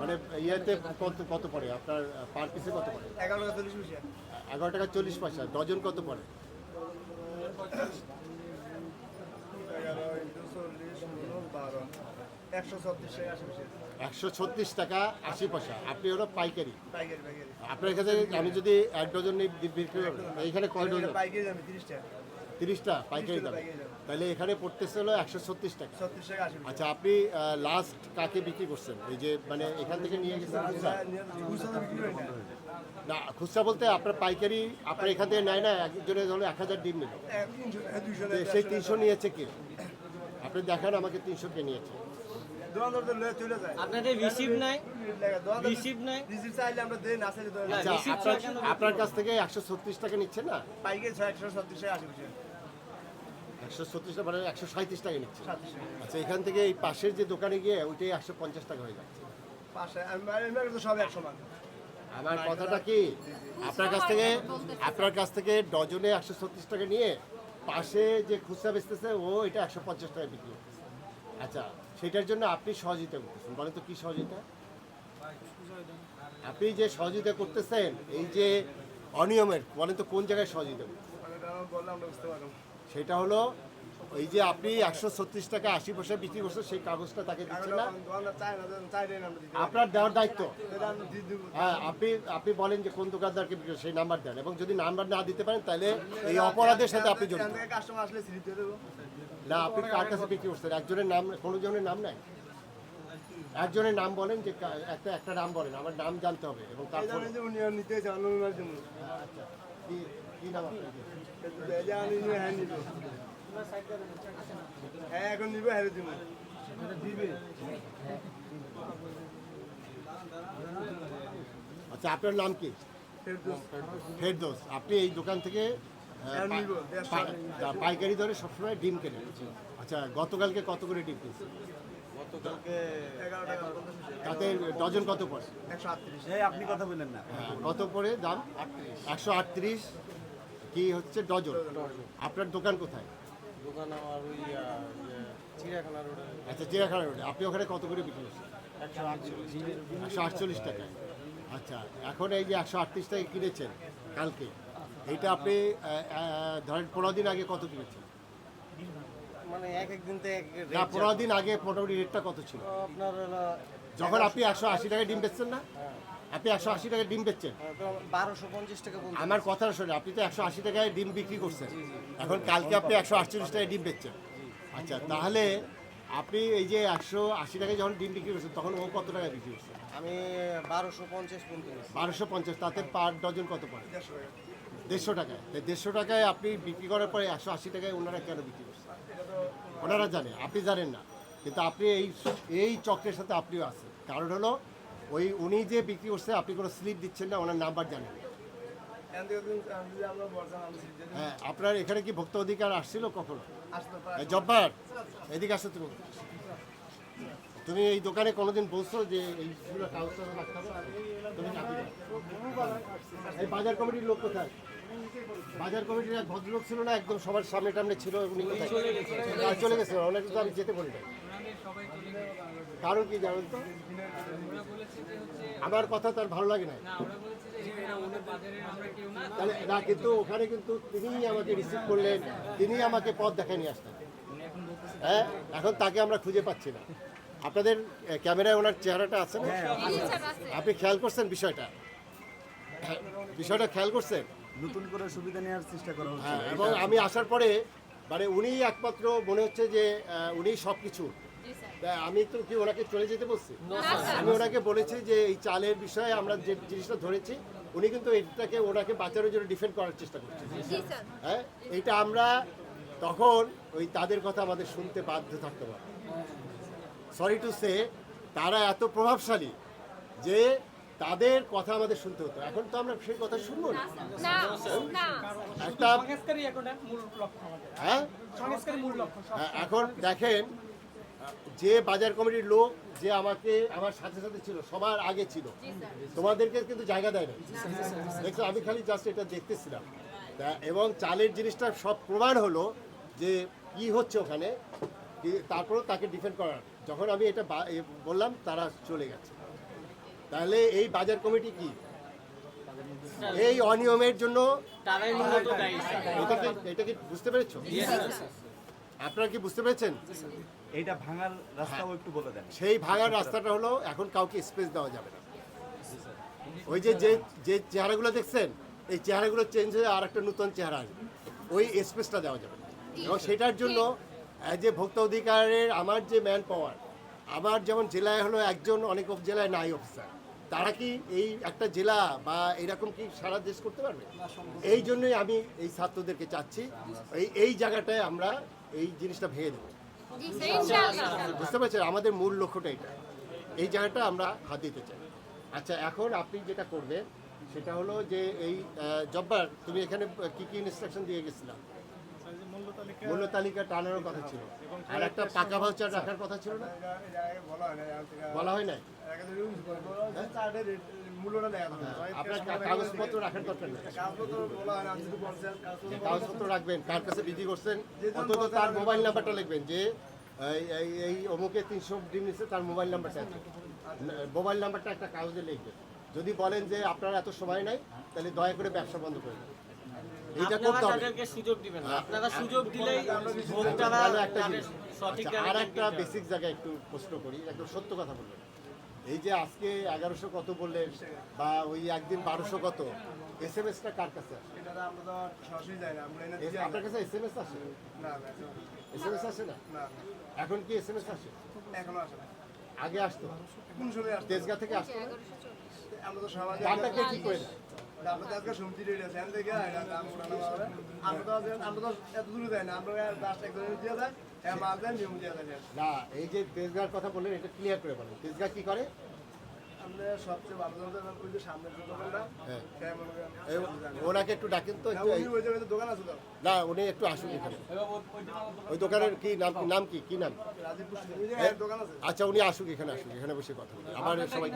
মানে ইয়েতে কত কত পড়ে? আপনার পার পিসে কত পড়ে? এগারো টাকা চল্লিশ পয়সা। এগারো টাকা চল্লিশ পয়সা ডজন কত পড়ে? একশো ছত্রিশ টাকা আশি পয়সা আপনি হলো পাইকারি। আপনার কাছে আমি যদি এক ডজন নিই বিক্রি করব এইখানে কয় ডজন? পাইকারি দামে তিরিশ টাকা। তিরিশটা পাইকারি দাম। তাহলে এখানে পড়তেছে হলো একশো ছত্রিশ টাকা। আচ্ছা আপনি লাস্ট কাকে বিক্রি করছেন? এই যে মানে এখান থেকে নিয়ে গেছেন না। না খুচরা বলতে আপনার পাইকারি আপনার এখান থেকে নেয় না একজনের হলো এক হাজার ডিম নিল। সেই তিনশো নিয়েছে কি? আপনি দেখান আমাকে তিনশো কে নিয়েছে। আচ্ছা আপনার কাছ থেকে একশো ছত্রিশ টাকা নিচ্ছে না? পাইকারি ছয় একশো ছত্রিশ টাকা। একশো ছত্রিশ টাকা মানে একশো সাঁত্রিশ টাকা। নিচ্ছে আচ্ছা এখান থেকে এই পাশের যে দোকানে গিয়ে ওইটাই একশো পঞ্চাশ টাকা হয়ে যাচ্ছে। পাঁচশো তো সব একশো মান আমার কথাটা কি? আপনার কাছ থেকে আপনার কাছ থেকে ডজনে একশো ছত্রিশ টাকা নিয়ে পাশে যে খুচরা বেচতেছে ও এটা একশো পঞ্চাশ টাকা বিক্রি করতেছে। আচ্ছা সেটার জন্য আপনি সহযোগিতা করতেছেন। বলেন তো কি সহযোগিতা? আপনি যে সহযোগিতা করতেছেন এই যে অনিয়মের বলেন তো কোন জায়গায় সহযোগিতা করতেছেন? সেটা হলো এই যে আপনি একশো ছত্রিশ টাকা আশি পয়সা বিক্রি করছেন সেই কাগজটা তাকে দিচ্ছেন না। আপনার দেওয়ার দায়িত্ব। হ্যাঁ আপনি আপনি বলেন যে কোন দোকানদারকে বিক্রি সেই নাম্বার দেন। এবং যদি নাম্বার না দিতে পারেন তাহলে এই অপরাধের সাথে আপনি জড়িত। না আপনি কার কাছে বিক্রি করছেন? একজনের নাম কোনো জনের নাম নাই? একজনের নাম বলেন যে একটা একটা নাম বলেন। আমার নাম জানতে হবে এবং তারপর আচ্ছা হ্যাঁ এখন নিবে হ্যাঁ দিব আচ্ছা আপনার নাম কি? ফেরদৌস। আপনি এই দোকান থেকে হ্যাঁ, পাইকারি দরে সবসময় ডিম কেনেন। আচ্ছা গতকালকে কত করে ডিম কিনছে তাতে ডজন কত পড়ে? আপনি কথা বললেন না। হ্যাঁ, কত পড়ে দাম? একশো আটত্রিশ কি হচ্ছে ডজন? আপনার দোকান কোথায়? দোকান আমার ওই ইয়ে, চিড়িয়াখানা রোডে। আচ্ছা চিড়িয়াখানা রোডে। আপনি ওখানে কত করে বিক্রি করছেন? একশো আটচল্লিশ। টাকায় আচ্ছা এখন এই যে একশো আটত্রিশ টাকা কিনেছেন কালকে এইটা আপনি ধরেন পনেরো দিন আগে কত কিনেছেন? মানে এক এক দিন তো এক এক না পনেরো দিন আগে মোটামুটি রেটটা কত ছিল? আপনার যখন আপনি একশো আশি টাকায় ডিম বেচছেন না? আপনি একশো আশি টাকায় ডিম বেচছেন? বারোশো পঞ্চাশ টাকা আমার কথা শোনে আপনি তো একশো আশি টাকায় ডিম বিক্রি করছেন। এখন কালকে আপনি একশো আটচল্লিশ টাকায় ডিম বেচছেন। আচ্ছা তাহলে আপনি এই যে একশো আশি টাকায় যখন ডিম বিক্রি করছেন তখন ও কত টাকায় বিক্রি করছে? আমি বারোশো পঞ্চাশ। বারোশো পঞ্চাশ তাতে পার ডজন কত পড়ে? দেড়শো টাকায়। তো দেড়শো টাকায় আপনি বিক্রি করার পরে একশো আশি টাকায় ওনারা কেন বিক্রি করছেন? ওনারা জানে আপনি জানেন না। কিন্তু আপনি এই এই চক্রের সাথে আপনিও আছেন। কারণ হলো ওই উনি যে বিক্রি করছে আপনি কোনো স্লিপ দিচ্ছেন না ওনার নাম্বার জানেন। হ্যাঁ আপনার এখানে কি ভক্ত অধিকার আসছিল কখনো? জব্বার এদিকে আসছে তুমি। তুমি এই দোকানে কোনোদিন বলছো যে কাগজপত্র রাখতে হবে? এই বাজার কমিটির লোক কোথায়? বাজার কমিটির এক ভদ্রলোক ছিল না, একদম সবার সামনে টামনে ছিল উনি আর চলে গেছে অনেক তো আমি যেতে বলি না। কারণ কি জানেন তো? আমার কথা তার ভালো লাগে না। তাহলে, না, কিন্তু ওখানে কিন্তু তিনিই আমাকে রিসিভ করলেন, তিনিই আমাকে পথ দেখায় নিয়ে আসতেন। হ্যাঁ এখন তাকে আমরা খুঁজে পাচ্ছি না। আপনাদের ক্যামেরায় ওনার চেহারাটা আছে না? আপনি খেয়াল করছেন বিষয়টা? হ্যাঁ, বিষয়টা খেয়াল করছেন? নতুন করে সুবিধা নেওয়ার চেষ্টা করা হচ্ছে। হ্যাঁ এবং আমি আসার পরে মানে উনি একমাত্র মনে হচ্ছে যে উনি সব কিছু আমি তো কি ওনাকে চলে যেতে বলছি? আমি ওনাকে বলেছি যে এই চালের বিষয়ে আমরা যে জিনিসটা ধরেছি উনি কিন্তু এটাকে ওনাকে বাঁচানোর জন্য ডিফেন্ড করার চেষ্টা করছে হ্যাঁ এইটা আমরা তখন ওই তাদের কথা আমাদের শুনতে বাধ্য থাকতে পারি সরি টু সে তারা এত প্রভাবশালী যে তাদের কথা আমাদের শুনতে হতো। এখন তো আমরা সেই কথা শুনব না। না না। একটা এখন মূল লক্ষ্য আমাদের। হ্যাঁ? সংস্কারই মূল লক্ষ্য হ্যাঁ, এখন দেখেন যে বাজার কমিটির লোক যে আমাকে আমার সাথে সাথে ছিল সবার আগে ছিল তোমাদেরকে কিন্তু জায়গা দেয় না দেখছ আমি খালি জাস্ট এটা দেখতেছিলাম। এবং চালের জিনিসটা সব প্রমাণ হলো যে কি হচ্ছে ওখানে। তারপরেও তাকে ডিফেন্ড করার যখন আমি এটা বা- বললাম তারা চলে গেছে। তাহলে এই বাজার কমিটি কি? এই অনিয়মের জন্য। এটা কি বুঝতে পেরেছ? আপনারা কি বুঝতে পেরেছেন? এইটা ভাঙার রাস্তাও একটু বলে দেন। সেই ভাঙার রাস্তাটা হলো এখন কাউকে স্পেস দেওয়া যাবে না। ওই যে যে যে চেহারাগুলো দেখছেন এই চেহারাগুলো চেঞ্জ হয়ে আর একটা নতুন চেহারা আসবে। ওই স্পেসটা দেওয়া যাবে। না। এবং সেটার জন্য অ্যাজ এ ভোক্তা অধিকারের আমার যে ম্যান পাওয়ার আমার যেমন জেলায় হলো একজন অনেক জেলায় নাই অফিসার তারা কি এই একটা জেলা বা এরকম কি সারা দেশ করতে পারবে? এই জন্যই আমি এই ছাত্রদেরকে চাচ্ছি এই এই জায়গাটায় আমরা এই জিনিসটা ভেঙে দেবো। বুঝতে পারছেন? আমাদের মূল লক্ষ্যটা এটা। এই জায়গাটা আমরা হাত দিতে চাই। আচ্ছা এখন আপনি যেটা করবেন সেটা হলো যে এই জব্বার তুমি এখানে কি কি ইনস্ট্রাকশন দিয়ে গেছিলাম মূল্য তালিকা টানানোর কথা ছিল। আর একটা পাকা ভাউচার রাখার কথা ছিল না? বলা হয় নাই? হয়? হয়। আপনার কাগজপত্র রাখার হয়, কাগজপত্র রাখবেন করছেন তার মোবাইল নাম্বারটা লিখবেন যে, এই অমুকে তিনশো ডিম নিচ্ছে তার মোবাইল মোবাইল নাম্বারটা একটা কাগজে লিখবেন। যদি বলেন যে আপনার এত সময় নাই, তাহলে দয়া করে ব্যবসা বন্ধ করে দেন। আপনারা করতে হবে। তাদেরকে সুযোগ দিবেন আপনারা সুযোগ দিলেই ভোক্তারা একটা সঠিক আর একটা বেসিক জায়গায় একটু প্রশ্ন করি একদম সত্য কথা বলবেন। এই যে আজকে এগারোশো কত বললেন বা ওই একদিন বারোশো কত? এস এম এসটা কার কাছে আসে? এটা আপনার কাছে এস এম এস আসে এস এম এস আসে না? এখন কি এস এম এস আসে? এখনও আসে না। আগে আসতো? কোন সময় তেজগা থেকে আসতো আমরা তো সমাজে দামটাকে কি করে এটা না, হ্যাঁ। না এই যে তেজগার কথা বললেন এটা ক্লিয়ার করে বলেন। তেজগা কি করে? সবচেয়ে ভালো হ্যাঁ। হ্যাঁ, ওনাকে একটু ডাকেন তো দোকান আছে না উনি একটু আসুন এখানে। ওই দোকানের কি নাম নাম কি কি নাম? আচ্ছা উনি আসুক এখানে আসুক এখানে বসে কথা আমার সবাই